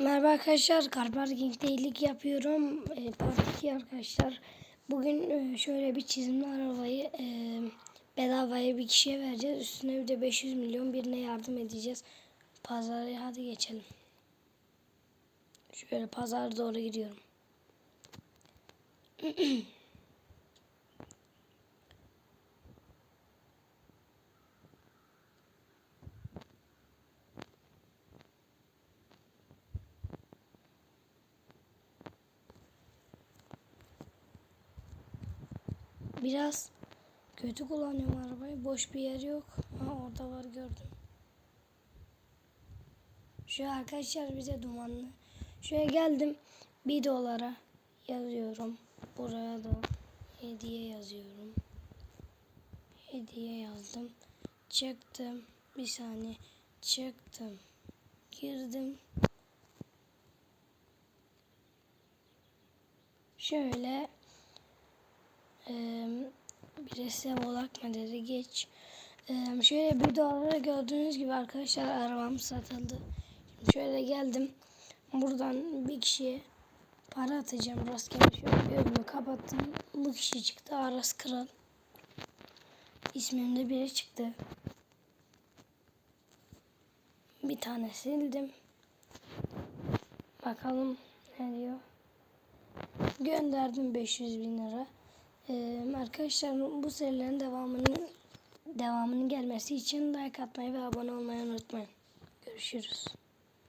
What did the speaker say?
Merhaba arkadaşlar, Car Parking iyilik yapıyorum. E, part 2 arkadaşlar. Bugün e, şöyle bir çizimli arabayı e, bedavaya bir kişiye vereceğiz. Üstüne bir de 500 milyon birine yardım edeceğiz. Pazara hadi geçelim. Şöyle pazara doğru gidiyorum. Biraz kötü kullanıyorum arabayı. Boş bir yer yok. Ha orada var gördüm. Şu arkadaşlar bize dumanlı. Şuraya geldim. Bir dolara yazıyorum. Buraya da hediye yazıyorum. Hediye yazdım. Çıktım. Bir saniye. Çıktım. Girdim. Şöyle bir resim olak mı dedi geç. Eee, şöyle bir dolara gördüğünüz gibi arkadaşlar arabam satıldı. Şimdi şöyle geldim. Buradan bir kişiye para atacağım. Rastgele şöyle gözümü kapattım. Bu kişi çıktı. Aras Kral. İsmimde biri çıktı. Bir tane sildim. Bakalım ne diyor. Gönderdim 500 bin lira. Ee, arkadaşlar bu serilerin devamının devamının gelmesi için like atmayı ve abone olmayı unutmayın. Görüşürüz.